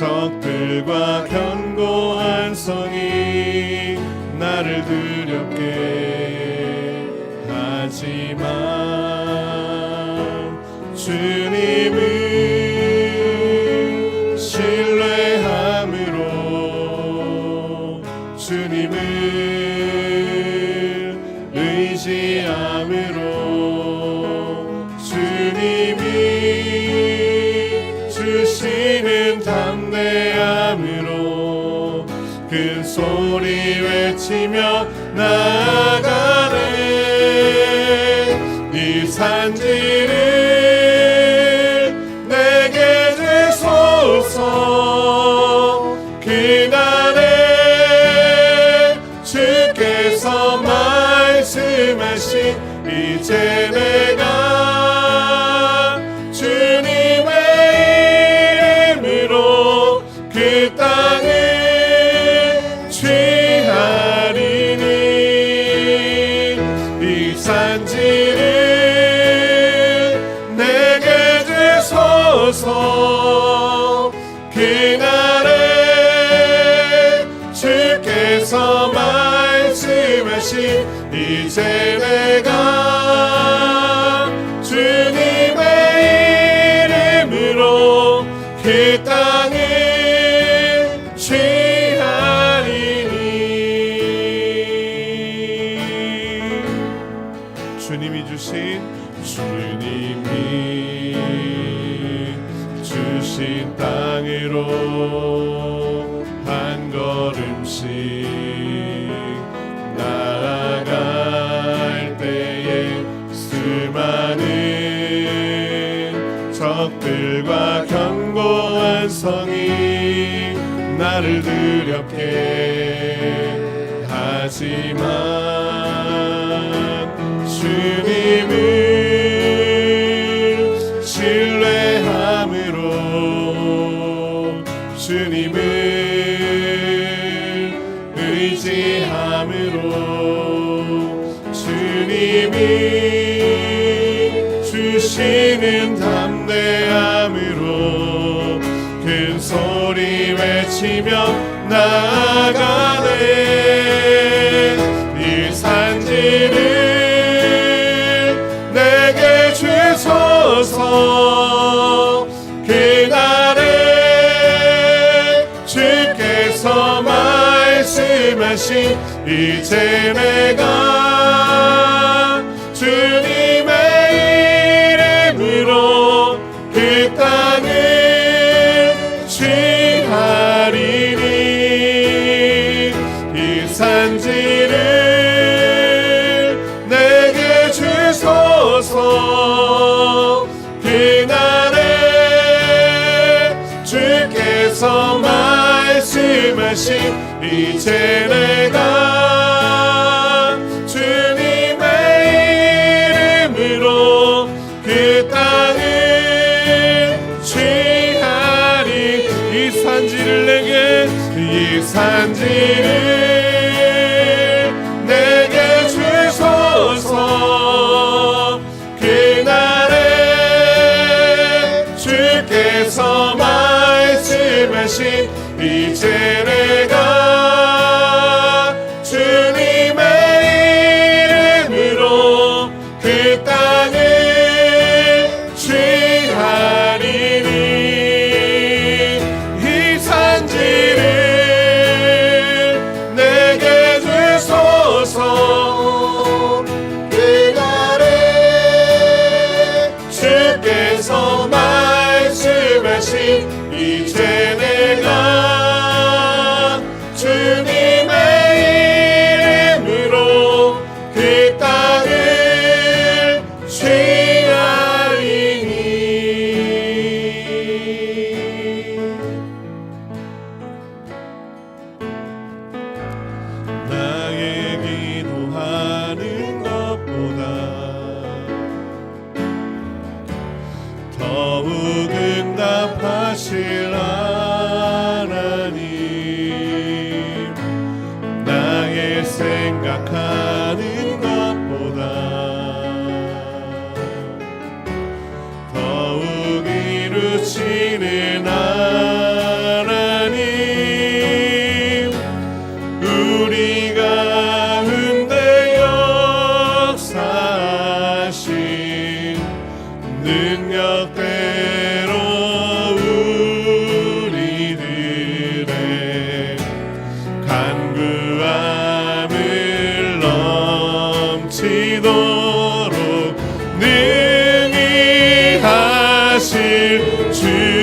적들과 견고한 성이 나를 두렵게 하지만 주님을 신뢰함으로 주님을 외치며 나아가네. 이 산지를 내게 주소서. 그날에 주께서 말씀하신 이제 내 내가 주님의 이름으로 그 땅을 취하리니. 주님이 주신 주님이 주신 땅으로 한 걸음씩 성이 나를 두렵게 하지만 주님을 신뢰함으로 주님을 의지함으로 주님이 주시는 담 나아가네. 이 산지를 내게 주소서. 그날에 주께서 말씀하신 이제 내가 말씀하신 이제 내가 생각 능히 하실 주.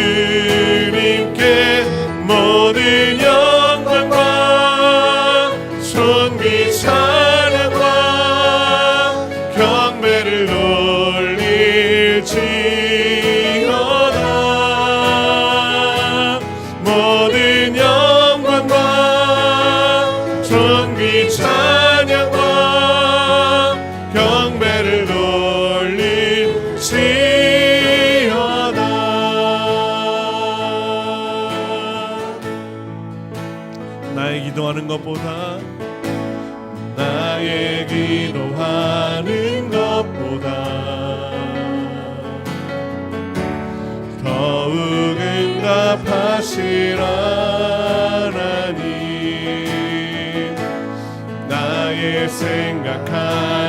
기도하는 것보다 나의 기도하는 것보다 더욱 응답하시라 하나님 나의 생각하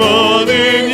обмани